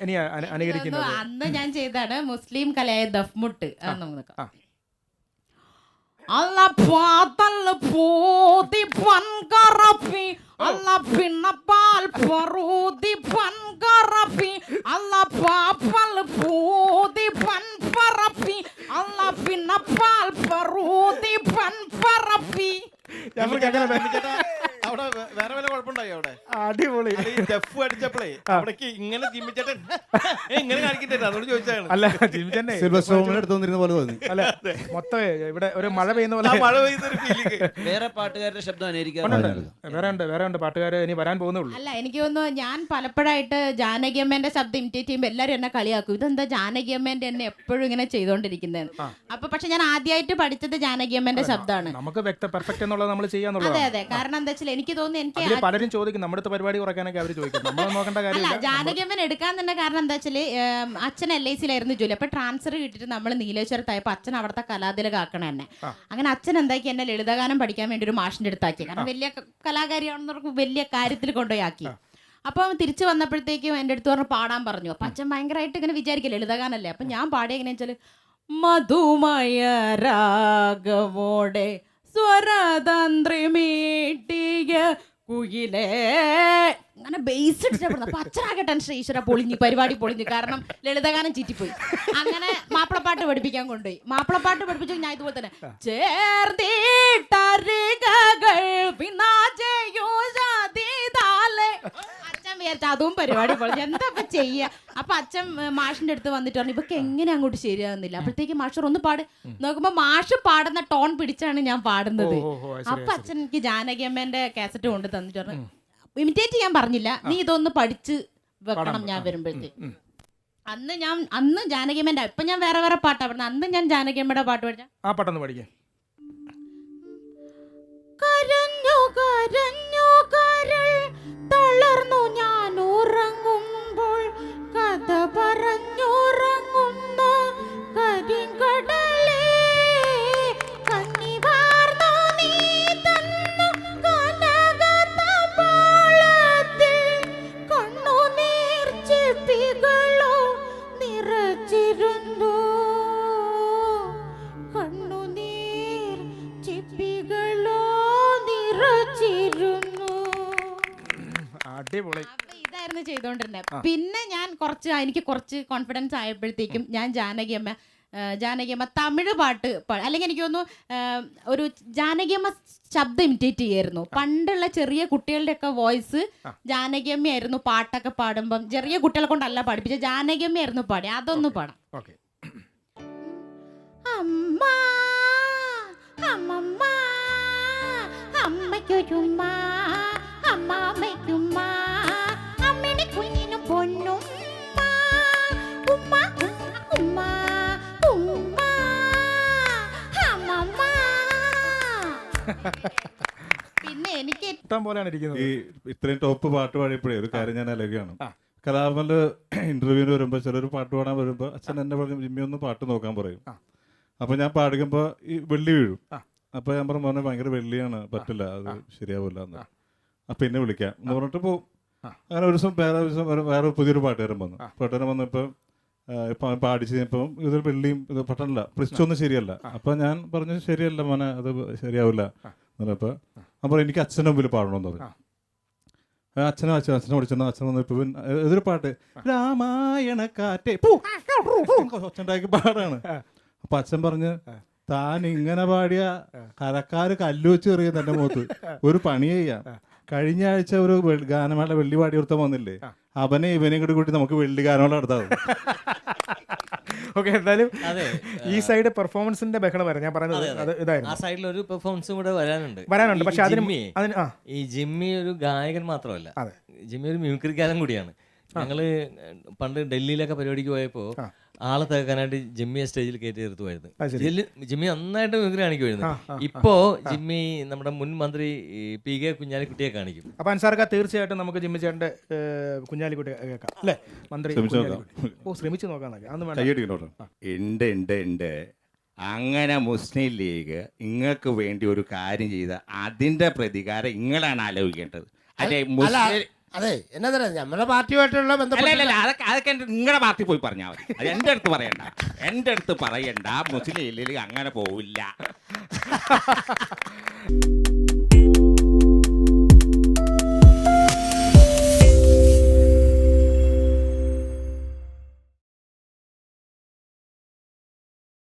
ഇനി അന- അനുകരിക്കുന്നത്. അന്ന് ഞാൻ ചെയ്താണ് മുസ്ലിം കലയായ ദഫ്മുട്ട്. അത് നമുക്ക് നോക്കാം. ആ. അല്ല പാതൽ പൂതി പൻകറപ്പി. അല്ല പിണപ്പാൽ പറൂതി പൻകറപ്പി. അല്ല പാപ്പൽ പൂതി പൻപറപ്പി. അല്ല പിണപ്പാൽ പറൂതി പൻപറപ്പി. ഞാൻ അങ്ങനെ അവിടെ വേറെ വല്ല കുഴപ്പമുണ്ടായോ അവിടെ? അടിപൊളി. ദഫ് അടിച്ചപ്പോഴേ അവിടേക്ക് ഇങ്ങനെ ജിമ്മിച്ചേട്ടൻ ഇങ്ങനെ കാണിക്കണ്ടേ അതുകൊണ്ട് ചോദിച്ചാണ് അല്ല ജിം സിൽവർ സ്റ്റോമിൽ എടുത്തു വന്നിരുന്ന പോലെ തോന്നി. അല്ല മൊത്തം ഇവിടെ ഒരു മഴ പെയ്യുന്ന പോലെ. ആ മഴ പെയ്തൊരു ഫീലിംഗ് വേറെ പാട്ടുകാരുടെ ശബ്ദം. വേറെ ഉണ്ട് വേറെ ഉണ്ട്. പാട്ടുകാർ ഇനി വരാൻ പോകുന്നേ ഉള്ളൂ. അല്ല എനിക്ക് തോന്നുന്നു ഞാൻ പലപ്പോഴായിട്ട് ജാനകിയമ്മേന്റെ ശബ്ദം ഇമിറ്റേറ്റ് ചെയ്യുമ്പോൾ എല്ലാരും എന്നെ കളിയാക്കും. ഇതെന്താ ജാനകിയമ്മേന്റെ എന്നെ എപ്പോഴും ഇങ്ങനെ ചെയ്തോണ്ടിരിക്കുന്നത് അപ്പൊ പക്ഷെ ഞാൻ ആദ്യമായിട്ട് പഠിച്ചത് ജാനകിയമ്മേന്റെ ശബ്ദമാണ്. നമുക്ക് വ്യക്ത പെർഫെക്റ്റ് എന്നുള്ളത് നമ്മൾ അതെ അതെ. കാരണം എന്താ വെച്ചാൽ എനിക്ക് തോന്നുന്നു എനിക്ക് അതിൽ പലരും ചോദിക്കും നമ്മുടെ അടുത്ത് പരിപാടി കുറയ്ക്കാനൊക്കെ അവർ ചോദിക്കും. നമ്മൾ നോക്കേണ്ട അല്ല കാര്യമില്ല. ജാനകിയമ്മൻ എടുക്കാൻ തന്നെ കാരണം എന്താ വെച്ചാൽ ഏം, അച്ഛൻ എൽ ഐ സിയിലായിരുന്നു ജോലി. അപ്പൊ ട്രാൻസ്ഫർ കിട്ടിയിട്ട് നമ്മൾ നീലേശ്വരത്തായപ്പോ അച്ഛൻ അവിടുത്തെ കലാതിലകാക്കണം എന്നെ. അങ്ങനെ അച്ഛൻ എന്താക്കി എന്നെ ലളിതഗാനം പഠിക്കാൻ വേണ്ടി ഒരു മാഷിന്റെ അടുത്താക്കി. കാരണം വലിയ കലാകാരിയാണെന്ന് കലാകാരിയാണെന്നവർക്ക് വലിയ കാര്യത്തിൽ കൊണ്ടുപോയി ആക്കി. അപ്പൊ തിരിച്ചു വന്നപ്പോഴത്തേക്കും എന്റെ അടുത്ത് പറഞ്ഞു പാടാൻ പറഞ്ഞു. അപ്പൊ അച്ഛൻ ഭയങ്കരമായിട്ട് ഇങ്ങനെ വിചാരിക്കില്ല ലളിതഗാനല്ലേ? അപ്പൊ ഞാൻ പാടിയ എങ്ങനെയാ വെച്ചാൽ മധുമയ രാഗമോടെ സ്വരതന്ത്രി മീട്ടിയ കുയിലേ. അങ്ങനെ ബേസ് ഇട്ടിട്ട് അപ്പൊ അച്ഛനാകെ ടെൻഷൻ ഈശ്വര പൊളിഞ്ഞു പരിപാടി പൊളിഞ്ഞു. കാരണം ലളിതഗാനം ചീറ്റിപ്പോയി. അങ്ങനെ മാപ്പിളപ്പാട്ട് പഠിപ്പിക്കാൻ കൊണ്ടുപോയി. മാപ്പിളപ്പാട്ട് പഠിപ്പിച്ചു ഞാൻ ഇതുപോലെ തന്നെ. ചേർത്തിട്ടരികകൾ പിന്നാചെയ്യൂ വിചാരിച്ച അതും പരിപാടി പൊളിഞ്ഞു എന്താ ഇപ്പൊ ചെയ്യാ? അപ്പൊ അച്ഛൻ മാഷിന്റെ അടുത്ത് വന്നിട്ട് പറഞ്ഞു ഇവക്ക് എങ്ങനെ അങ്ങോട്ട് ശരിയാകുന്നില്ല അപ്പോഴത്തേക്ക് മാഷർ ഒന്ന് പാട്. നോക്കുമ്പോ മാഷ് പാടുന്ന ടോൺ പിടിച്ചാണ് ഞാൻ പാടുന്നത്. അപ്പൊ അച്ഛൻ എനിക്ക് ജാനകി അമ്മേന്റെ കാസറ്റ് കൊണ്ട് തന്നിട്ട് പറഞ്ഞു ഇമിറ്റേറ്റ് ചെയ്യാൻ പറഞ്ഞില്ല. നീ ഇതൊന്ന് പഠിച്ച് വെക്കണം ഞാൻ വരുമ്പോഴത്തേക്ക്. അന്ന് ഞാൻ അന്ന് ജാനകിയമ്മന്റെ ഇപ്പൊ ഞാൻ വേറെ വേറെ പാട്ടാ പറഞ്ഞത് അന്ന് ഞാൻ ജാനകിയമ്മയുടെ പാട്ട് പഠിച്ച ആ പെട്ടെന്ന് പഠിക്കാം. ചെപ്പികളോ നിറച്ചിരുന്നു. കണ്ണുനീർ ചിപ്പികളോ നിറച്ചിരുന്നു. അടിപൊളി. അപ്പൊ ഇതായിരുന്നു ചെയ്തോണ്ടിരുന്നത് പിന്നെ ഞാൻ കുറച്ച് എനിക്ക് കുറച്ച് കോൺഫിഡൻസ് ആയപ്പോഴത്തേക്കും ഞാൻ ജാനകിയമ്മ ആ, ജാനകിയമ്മ തമിഴ് പാട്ട് അല്ലെങ്കിൽ എനിക്ക് തോന്നുന്നു ഒരു ജാനകിയമ്മ ശബ്ദം ഇമിറ്റേറ്റ് ചെയ്യായിരുന്നു. പണ്ടുള്ള ചെറിയ കുട്ടികളുടെ ഒക്കെ വോയിസ് ജാനകിയമ്മയായിരുന്നു പാട്ടൊക്കെ പാടുമ്പം ചെറിയ കുട്ടികളെ കൊണ്ടല്ല പാടിപ്പിച്ച ജാനകിയമ്മയായിരുന്നു പാടി അതൊന്ന് പാടാം. അമ്മ അമ്മമ്മ അമ്മയ്ക്കൊരുമ്മ അമ്മാമ്മയ്ക്കുമ്മ പിന്നെ എനിക്ക് ഇഷ്ടം പോലെയാണ് ഇരിക്കുന്നത്. ഈ ഇത്രയും ടോപ്പ് പാട്ട് പാടിയപ്പോഴേ ഒരു കാര്യം ഞാൻ അലകയാണ് കലാഭവന്റെ ഇന്റർവ്യൂവിന് വരുമ്പോൾ ചിലർ പാട്ട് പാടാൻ വരുമ്പോൾ അച്ഛൻ എന്നെ പറഞ്ഞു ജിമ്മി ഒന്ന് പാട്ട് നോക്കാൻ പറയും. അപ്പൊ ഞാൻ പാടുമ്പോൾ ഈ വെള്ളി വീഴും. അപ്പൊ ഞാൻ പറഞ്ഞു മോനെ ഭയങ്കര വെള്ളിയാണ് പറ്റില്ല അത് ശരിയാവില്ല എന്ന് അപ്പൊ എന്നെ വിളിക്കാം. എന്ന് പറഞ്ഞിട്ട് പോകും അങ്ങനെ ഒരു ദിവസം വേറെ ദിവസം വേറെ- വേറെ പുതിയൊരു പാട്ടുകാരൻ വന്നു. പാട്ടുകാരൻ വന്നപ്പോൾ ഇപ്പൊ ഇപ്പം പാടിച്ച് ഇപ്പം ഇതൊരു വെള്ളിയും ഇത് പറ്റണില്ല പ്രിച്ചൊന്നും ശരിയല്ല. അപ്പം ഞാൻ പറഞ്ഞു ശരിയല്ല മോനെ അത് ശരിയാവില്ല. എന്നപ്പോൾ അപ്പോൾ എനിക്ക് അച്ഛന്റെ മുമ്പിൽ പാടണമെന്ന് പറഞ്ഞു. അച്ഛനും അച്ഛൻ അച്ഛനെ വിളിച്ചെന്ന് അച്ഛൻ വന്നു ഇപ്പം ഇതൊരു പാട്ട്. രാമായണ കാറ്റേ ഒച്ചുണ്ടാക്കി പാടാണ്. അപ്പം അച്ഛൻ പറഞ്ഞ് താൻ ഇങ്ങനെ പാടിയ കരക്കാർ കല്ലുവെച്ച് എറിയുന്ന എന്റെ മുഖത്ത്. ഒരു പണി ചെയ്യാം കഴിഞ്ഞ ആഴ്ച ഒരു ഗാനമേള വെള്ളി പാടി കൊടുത്താൽ വന്നില്ലേ അവനെ ഇവനെയും കൂടി കൂട്ടി നമുക്ക് വെള്ളി ഗാനമേള നടത്താവും? ഓക്കെ എന്തായാലും അതെ ഈ സൈഡ് പെർഫോമൻസിന്റെ ബഹളം വരാം. ഞാൻ പറയുന്നത് അതെ, അതെ. ആ സൈഡിൽ ഒരു പെർഫോമൻസും കൂടെ വരാനുണ്ട്. വരാനുണ്ട്. പക്ഷെ അതിന് അതിന് ആ. ഈ ജിമ്മി ഒരു ഗായകൻ മാത്രമല്ല. അതെ. ജിമ്മി ഒരു മ്യൂക്രിക്കാരൻ കൂടിയാണ്. ഞങ്ങൾ പണ്ട് ഡൽഹിയിലൊക്കെ പരിപാടിക്ക് പോയപ്പോ ആളെ തകർക്കാനായിട്ട് ജിമ്മിയെ സ്റ്റേജിൽ കയറ്റി നിർത്തുമായിരുന്നു. ജില്ലി- ജിമ്മി നന്നായിട്ട് മ്യൂക്രി കാണിക്കുമായിരുന്നു. ഇപ്പോ ജിമ്മി നമ്മുടെ മുൻ മന്ത്രി പി കെ കുഞ്ഞാലിക്കുട്ടിയെ കാണിക്കും. അപ്പൊ അൻസാർക്ക തീർച്ചയായിട്ടും നമുക്ക് ജിമ്മി ചേട്ടന്റെ കുഞ്ഞാലിക്കുട്ടിയെ കേൾക്കാം. അല്ലേ? മന്ത്രി ഓ ശ്രമിച്ചു നോക്കാൻ ഉണ്ട് ഉണ്ട് ഉണ്ട്. അങ്ങനെ മുസ്ലിം ലീഗ് നിങ്ങൾക്ക് വേണ്ടി ഒരു കാര്യം ചെയ്ത അതിന്റെ പ്രതികാരം നിങ്ങളാണ് ആലോചിക്കേണ്ടത്. അല്ലെ മുസ്ലിം അതെ എന്നാ തരാം. നമ്മളെ പാർട്ടിയുമായിട്ടുള്ള ബന്ധപ്പെട്ട അതൊക്കെ അതൊക്കെ നിങ്ങളുടെ പാർട്ടി പോയി പറഞ്ഞാൽ മതി. അത് എന്റെ അടുത്ത് പറയണ്ട. എന്റെ അടുത്ത് പറയണ്ട. മുസ്ലിം ലീഗ് അങ്ങനെ പോവില്ല.